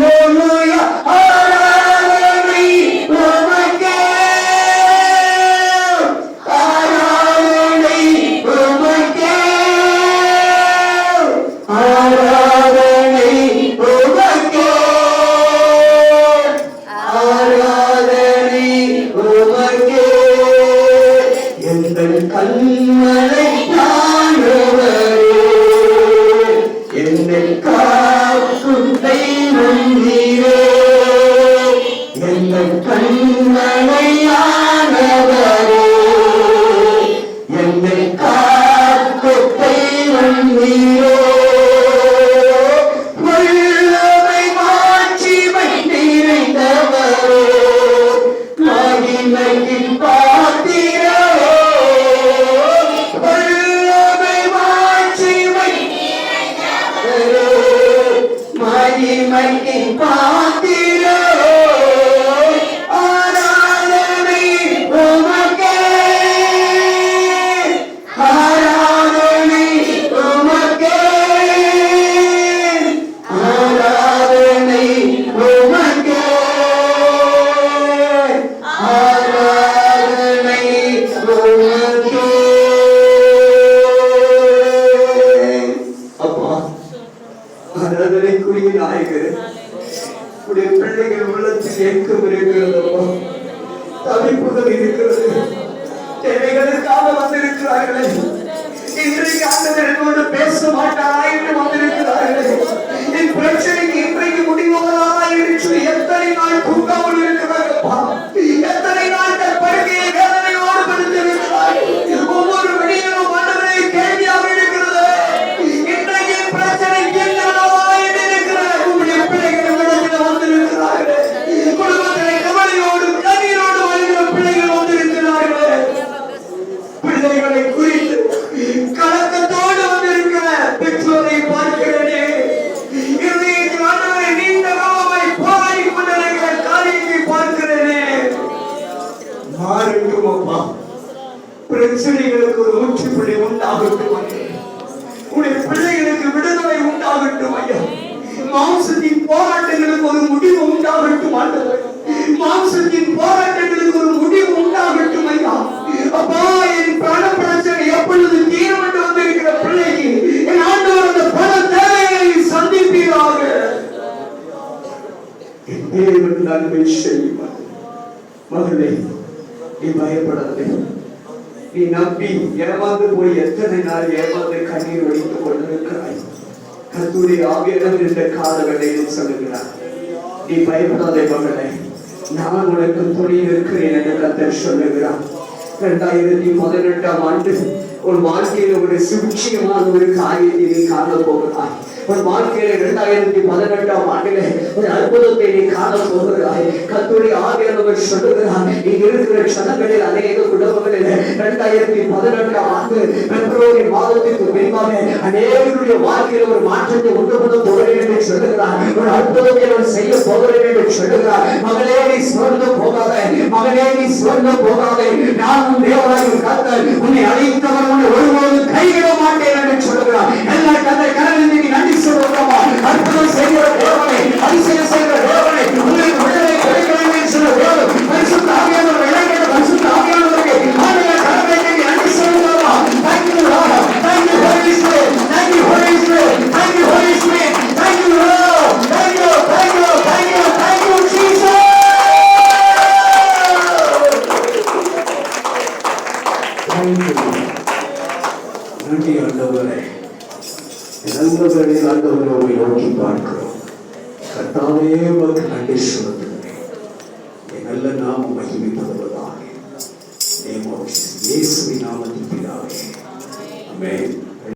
মন எங்கள் என்னை காக்கும் தெய்வம் நீரே வல்லமை மாட்சிமை நிறைந்தவரே மகிமையின் பாத்திரரே வல்லமை மாட்சிமை மகிமையின் பாத்திரரே ஆராதனைக்குரிய நாயகர். உடைய பிள்ளைகள் உள்ளத்தில் ஏக்கம் இருக்கிறதப்பா தவிப்புகள் இருக்கிறது. தேவைகளுக்காக வந்திருக்கிறார்களே. பிரச்சனைகளுக்கு ஒரு முற்றுப்புள்ளி உண்டாகட்டும் உடைய பிள்ளைகளுக்கு விடுதலை உண்டாகட்டும் ஐயா. மாம்சத்தின் போராட்டங்களுக்கு ஒரு முடிவு உண்டாகட்டும் மாம்சத்தின் போராட்டங்களுக்கு ஒரு முடிவு உண்டாகட்டும் ஐயா. அப்பா என் பண பிரச்சனை எப்பொழுது தீரும் என்று வந்திருக்கிற பிள்ளைக்கு என் ஆண்டவர் அந்த பண தேவைகளை சந்திப்பீராக. என் தேவன் நன்மை செய்வார் மகளே நீ பயப்படாதே. நீ நம்பி ஏமாந்து போய் எத்தனை நாள் ஏமாந்து கண்ணீர் வடித்துக் கொண்டிருக்கிறாய்? கத்தூரி ஆவியிடம் என்ற கால வேளையில் சொல்லுகிறார் நீ பயப்படாதே மகளே நான் உனக்கு துணை இருக்கிறேன் என்று கத்தர் சொல்லுகிறார். இரண்டாயிரத்தி பதினெட்டாம் ஆண்டு உன் வாழ்க்கையில ஒரு சுட்சியமான ஒரு காரியத்தை நீ காண போகிறாய். உன் வாழ்க்கையில இரண்டாயிரத்தி பதினெட்டாம் ஆண்டிலே ஒரு அற்புதத்தை நீ காண போகிறாய். கத்துடைய ஆவியானவர் சொல்லுகிறார் இங்க இருக்கிற க்ஷணங்களில் அநேக குடும்பங்களில் இரண்டாயிரத்தி பதினெட்டாம் ஆண்டு பிப்ரவரி மாதத்திற்கு பின்பாக அநேகருடைய வாழ்க்கையில ஒரு மாற்றத்தை உண்டு பண்ண போகிறேன் என்று சொல்லுகிறார். ஒரு அற்புதத்தை அவர் செய்ய போகிறேன் என்று சொல்லுகிறார். மகளே நீ சுரந்து போகாதே. மகளே நீ சுரந்து போகாதே. நான் உன் தேவராயும் கத்தர் உன்னை அழைத்தவர் உன்னை ஒருபோது கைவிட மாட்டேன் என்று சொல்லுகிறார். எல்லா கதை நன்றி ஆண்டவரை நல்லவரில் ஆண்டவரை உம்மை நோக்கி பார்க்கிறோம். கத்தாவே உமக்கு நன்றி சொல்லுகிறேன் என் நாம் நாமம் மகிமைப்படுவதாக நேம் ஆஃப் இயேசுவின் நாமத்தில் பிதாவே. ஆமென்.